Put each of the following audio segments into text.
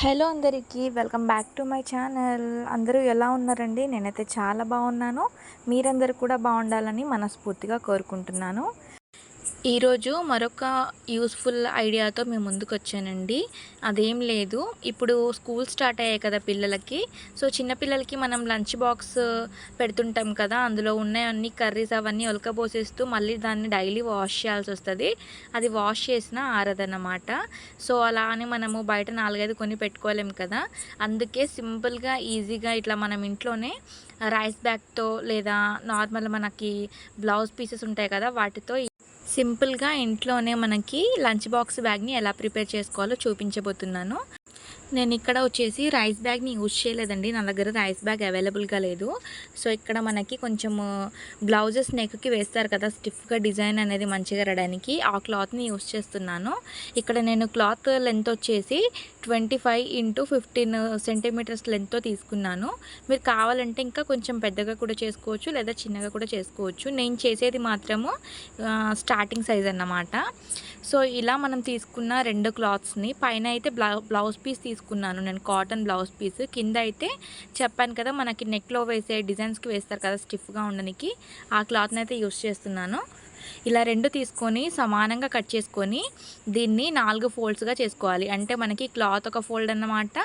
Hello అందరికీ welcome back to my channel. అందరూ ఎలా ఉన్నారండి? నేనైతే చాలా బాగున్నాను. మీరందరూ కూడా బాగుండాలని మనస్ఫూర్తిగా కోరుకుంటున్నాను. ఈరోజు మరొక యూస్ఫుల్ ఐడియాతో మేము ముందుకు వచ్చానండి అదేం లేదు. ఇప్పుడు స్కూల్ స్టార్ట్ అయ్యాయి కదా పిల్లలకి. సో చిన్నపిల్లలకి మనం లంచ్ బాక్స్ పెడుతుంటాం కదా అందులో ఉన్న అన్ని కర్రీస్ అవన్నీ ఒలకబోసేస్తూ మళ్ళీ దాన్ని డైలీ వాష్ చేయాల్సి వస్తుంది. అది వాష్ చేసిన ఆరదన్నమాట. సో అలా అని మనము బయట నాలుగైదు కొని పెట్టుకోలేము కదా. అందుకే సింపుల్గా ఈజీగా ఇట్లా మనం ఇంట్లోనే రైస్ బ్యాగ్తో లేదా నార్మల్ మనకి బ్లౌజ్ పీసెస్ ఉంటాయి కదా వాటితో సింపుల్గా ఇంట్లోనే మనకి లంచ్ బాక్స్ బ్యాగ్ని ఎలా ప్రిపేర్ చేసుకోవాలో చూపించబోతున్నాను. నేను ఇక్కడ వచ్చేసి రైస్ బ్యాగ్ని యూజ్ చేయలేదండి. నా దగ్గర రైస్ బ్యాగ్ అవైలబుల్గా లేదు. సో ఇక్కడ మనకి కొంచెం బ్లౌజెస్ నెక్కి వేస్తారు కదా స్టిఫ్గా డిజైన్ అనేది మంచిగా రావడానికి ఆ క్లాత్ని యూజ్ చేస్తున్నాను. ఇక్కడ నేను క్లాత్ లెంత్ వచ్చేసి twenty five into fifteen centimetres లెంత్తో తీసుకున్నాను. మీరు కావాలంటే ఇంకా కొంచెం పెద్దగా కూడా చేసుకోవచ్చు లేదా చిన్నగా కూడా చేసుకోవచ్చు. నేను చేసేది మాత్రము స్టార్టింగ్ సైజ్ అన్నమాట. సో ఇలా మనం తీసుకున్న రెండు క్లాత్స్ని పైన అయితే బ్లౌజ్ పీస్ తీసుకున్నాను. నేను కాటన్ బ్లౌజ్ పీస్. కింద అయితే చెప్పాను కదా మనకి నెక్లో వేసే డిజైన్స్కి వేస్తారు కదా స్టిఫ్గా ఉండడానికి. ఆ క్లాత్ని అయితే యూస్ చేస్తున్నాను. ఇలా రెండు తీసుకొని సమానంగా కట్ చేసుకొని దీన్ని నాలుగు ఫోల్డ్స్గా చేసుకోవాలి. అంటే మనకి క్లాత్ ఒక ఫోల్డ్ అన్నమాట.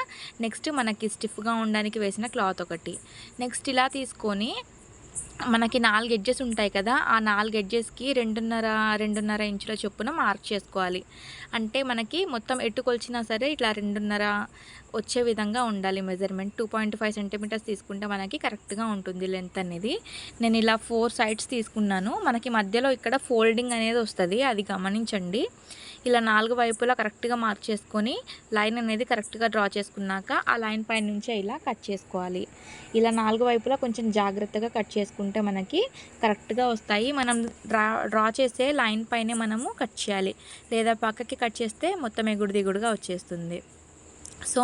నెక్స్ట్ మనకి స్టిఫ్గా ఉండడానికి వేసిన క్లాత్ ఒకటి. నెక్స్ట్ ఇలా తీసుకొని మనకి నాలుగు ఎడ్జెస్ ఉంటాయి కదా ఆ నాలుగు ఎడ్జెస్కి రెండున్నర రెండున్నర ఇంచుల చొప్పున మార్క్ చేసుకోవాలి. అంటే మనకి మొత్తం ఎట్టు కొలిచినా సరే ఇట్లా రెండున్నర వచ్చే విధంగా ఉండాలి measurement. Two point five centimetres తీసుకుంటే మనకి కరెక్ట్గా ఉంటుంది లెంత్ అనేది. నేను ఇలా ఫోర్ సైడ్స్ తీసుకున్నాను. మనకి మధ్యలో ఇక్కడ ఫోల్డింగ్ అనేది వస్తుంది అది గమనించండి. ఇలా నాలుగు వైపులా కరెక్ట్గా మార్క్ చేసుకొని లైన్ అనేది కరెక్ట్గా డ్రా చేసుకున్నాక ఆ లైన్ పైన నుంచే ఇలా కట్ చేసుకోవాలి. ఇలా నాలుగు వైపులా కొంచెం జాగ్రత్తగా కట్ చేసుకుంటే మనకి కరెక్ట్గా వస్తాయి. మనం డ్రా డ్రా చేసే లైన్ పైనే మనము కట్ చేయాలి. లేదా పక్కకి కట్ చేస్తే మొత్తం ఎగుడు దిగుడుగా వచ్చేస్తుంది. సో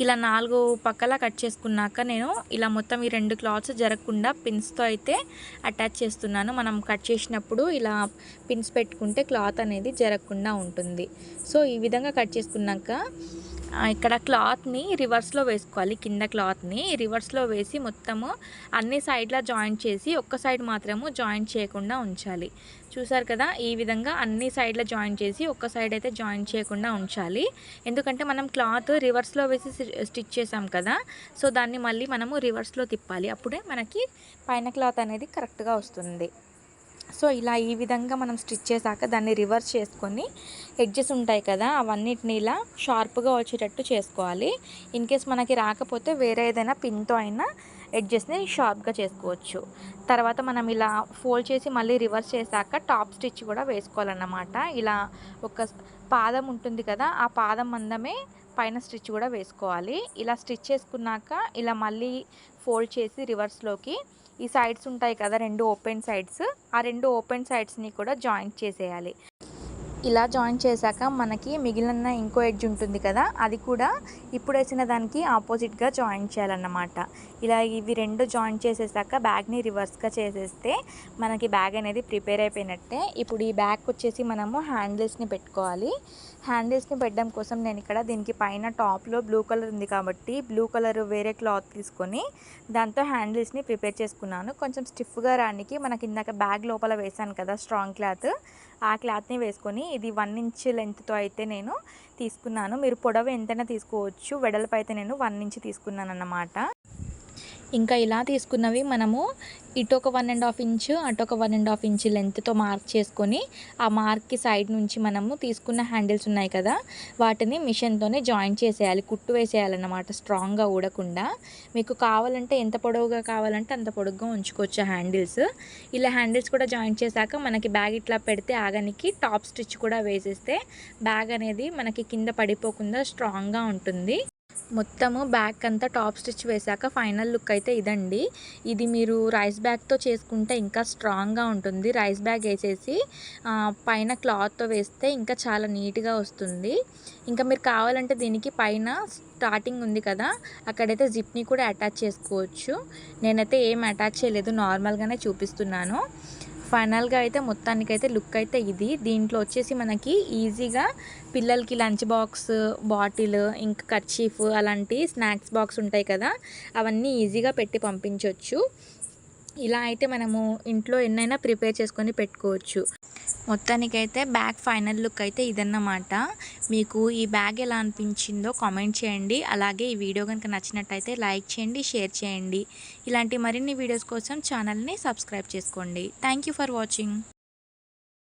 ఇలా నాలుగు పక్కల కట్ చేసుకున్నాక నేను ఇలా మొత్తం ఈ రెండు క్లాత్స్ జరగకుండా పిన్స్తో అయితే అటాచ్ చేస్తున్నాను. మనం కట్ చేసినప్పుడు ఇలా పిన్స్ పెట్టుకుంటే క్లాత్ అనేది జరగకుండా ఉంటుంది. సో ఈ విధంగా కట్ చేసుకున్నాక ఇక్కడ క్లాత్ని రివర్స్లో వేసుకోవాలి. కింద క్లాత్ని రివర్స్లో వేసి మొత్తము అన్ని సైడ్లా జాయింట్ చేసి ఒక్క సైడ్ మాత్రము జాయింట్ చేయకుండా ఉంచాలి. చూసారు కదా ఈ విధంగా అన్ని సైడ్ల జాయింట్ చేసి ఒక్క సైడ్ అయితే జాయింట్ చేయకుండా ఉంచాలి. ఎందుకంటే మనం క్లాత్ రివర్స్లో వేసి స్టిచ్ చేసాం కదా సో దాన్ని మళ్ళీ మనము రివర్స్లో తిప్పాలి. అప్పుడే మనకి పైన క్లాత్ అనేది కరెక్ట్గా వస్తుంది. సో ఇలా ఈ విధంగా మనం స్టిచ్ చేశాక దాన్ని రివర్స్ చేసుకొని ఎడ్జెస్ ఉంటాయి కదా అవన్నిటిని ఇలా షార్ప్గా వచ్చేటట్టు చేసుకోవాలి. ఇన్ కేస్ మనకి రాకపోతే వేరే ఏదైనా పిన్తో అయినా ఎడ్జెస్ని షార్ప్గా చేసుకోవచ్చు. తర్వాత మనం ఇలా ఫోల్డ్ చేసి మళ్ళీ రివర్స్ చేశాక టాప్ స్టిచ్ కూడా వేసుకోవాలన్నమాట. ఇలా ఒక పాదం ఉంటుంది కదా ఆ పాదం మందమే పైన స్టిచ్ కూడా వేసుకోవాలి. ఇలా స్టిచ్ చేసుకున్నాక ఇలా మళ్ళీ ఫోల్డ్ చేసి రివర్స్లోకి ఈ సైడ్స్ ఉంటాయి కదా రెండు ఓపెన్ సైడ్స్ ఆ రెండు ఓపెన్ సైడ్స్ని కూడా జాయింట్ చేసేయాలి. ఇలా జాయిన్ చేశాక మనకి మిగిలిన ఇంకో ఎడ్జ్ ఉంటుంది కదా అది కూడా ఇప్పుడు వేసిన దానికి ఆపోజిట్గా జాయిన్ చేయాలన్నమాట. ఇలా ఇవి రెండు జాయిన్ చేసేసాక బ్యాగ్ని రివర్స్గా చేసేస్తే మనకి బ్యాగ్ అనేది ప్రిపేర్ అయిపోయినట్టే. ఇప్పుడు ఈ బ్యాగ్ వచ్చేసి మనము హ్యాండిల్స్ని పెట్టుకోవాలి. హ్యాండిల్స్ని పెట్టడం కోసం నేను ఇక్కడ దీనికి పైన టాప్లో బ్లూ కలర్ ఉంది కాబట్టి బ్లూ కలర్ వేరే క్లాత్ తీసుకొని దాంతో హ్యాండిల్స్ని ప్రిపేర్ చేసుకున్నాను. కొంచెం స్టిఫ్గా రానికి మనకి ఇందాక బ్యాగ్ లోపల వేసాను కదా స్ట్రాంగ్ క్లాత్ ఆ క్లాత్ని వేసుకొని ఇది వన్ ఇంచ్ లెంత్తో అయితే నేను తీసుకున్నాను. మీరు పొడవు ఎంతైనా తీసుకోవచ్చు. వెడల్పు అయితే నేను వన్ ఇంచ్ తీసుకున్నాను అన్నమాట ఇంకా ఇలా తీసుకున్నవి మనము ఇటు ఒక వన్ అండ్ హాఫ్ ఇంచ్ అటు ఒక వన్ అండ్ హాఫ్ ఇంచ్ లెంత్తో మార్క్ చేసుకొని ఆ మార్క్కి సైడ్ నుంచి మనము తీసుకున్న హ్యాండిల్స్ ఉన్నాయి కదా వాటిని మిషన్తోనే జాయిన్ చేసేయాలి కుట్టు వేసేయాలన్నమాట స్ట్రాంగ్గా ఊడకుండా. మీకు కావాలంటే ఎంత పొడవుగా కావాలంటే అంత పొడుగ్గా ఉంచుకోవచ్చు హ్యాండిల్స్ ఇలా హ్యాండిల్స్ కూడా జాయిన్ చేశాక మనకి బ్యాగ్ ఇట్లా పెడితే ఆగనికి టాప్ స్టిచ్ కూడా వేసేస్తే బ్యాగ్ అనేది మనకి కింద పడిపోకుండా స్ట్రాంగ్గా ఉంటుంది. మొత్తము బ్యాక్ అంతా టాప్ స్టిచ్ వేశాక ఫైనల్ లుక్ అయితే ఇదండి. ఇది మీరు రైస్ బ్యాగ్తో చేసుకుంటే ఇంకా స్ట్రాంగ్గా ఉంటుంది. రైస్ బ్యాగ్ వేసేసి పైన క్లాత్తో వేస్తే ఇంకా చాలా నీట్గా వస్తుంది. ఇంకా మీరు కావాలంటే దీనికి పైన స్టార్టింగ్ ఉంది కదా అక్కడైతే జిప్ని కూడా అటాచ్ చేసుకోవచ్చు. నేనైతే ఏం అటాచ్ చేయలేదు నార్మల్గానే చూపిస్తున్నాను. ఫైనల్గా అయితే మొత్తానికైతే లుక్ అయితే ఇది. దీంట్లో వచ్చేసి మనకి ఈజీగా పిల్లలకి లంచ్ బాక్స్ బాటిల్ ఇంకా కర్చీఫ్ అలాంటి స్నాక్స్ బాక్స్ ఉంటాయి కదా అవన్నీ ఈజీగా పెట్టి పంపించవచ్చు ఇలా అయితే మనము ఇంట్లో ఎన్నైనా ప్రిపేర్ చేసుకొని పెట్టుకోవచ్చు. మొత్తానికైతే బ్యాగ్ ఫైనల్ లుక్ అయితే ఇదన్నమాట. మీకు ఈ బ్యాగ్ ఎలా అనిపించిందో కామెంట్ చేయండి. అలాగే ఈ వీడియో కనుక నచ్చినట్టయితే లైక్ చేయండి షేర్ చేయండి. ఇలాంటి మరిన్ని వీడియోస్ కోసం ఛానల్ని సబ్స్క్రైబ్ చేసుకోండి. Thank you for watching.